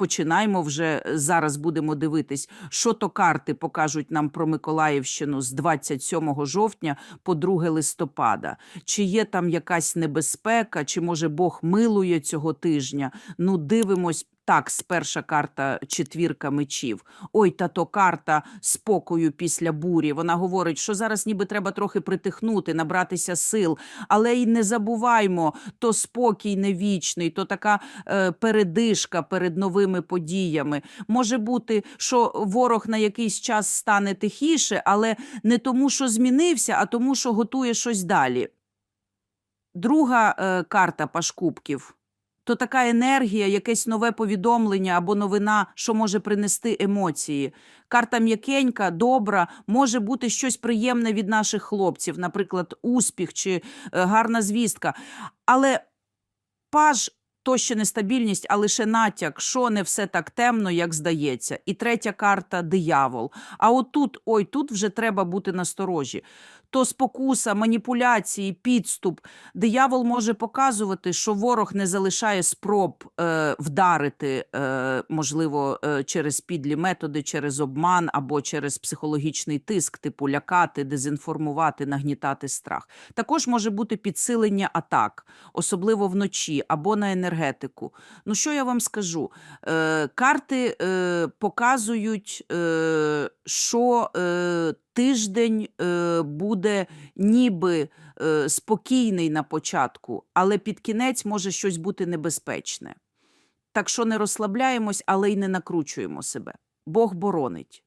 починаємо вже е, зараз будемо дивитись, що то карти покажуть нам про Миколаївщину з 27 жовтня по 2 листопада. Чи є там якась небезпека, чи може Бог милує цього тижня? Ну, дивимось. Так, перша карта четвірка мечів. Ой, та то карта спокою після бурі. Вона говорить, що зараз ніби треба трохи притихнути, набратися сил. Але й не забуваймо, то спокій не вічний, то така е, передишка перед новими подіями. Може бути, що ворог на якийсь час стане тихіше, але не тому, що змінився, а тому, що готує щось далі. Друга е, карта Пашкубків то така енергія, якесь нове повідомлення або новина, що може принести емоції. Карта м'якенька, добра, може бути щось приємне від наших хлопців, наприклад, успіх чи е, гарна звістка. Але паж то ще нестабільність, а лише натяк, що не все так темно, як здається. І третя карта диявол. А отут, ой, тут вже треба бути насторожі. То спокуса, маніпуляції, підступ. Диявол може показувати, що ворог не залишає спроб е, вдарити, е, можливо, е, через підлі методи, через обман або через психологічний тиск, типу лякати, дезінформувати, нагнітати страх. Також може бути підсилення атак, особливо вночі або на енергетику. Ну що я вам скажу? Е, карти е, показують, е, що е, тиждень е, буде ніби е, спокійний на початку, але під кінець може щось бути небезпечне. Так що не розслабляємось, але й не накручуємо себе. Бог боронить.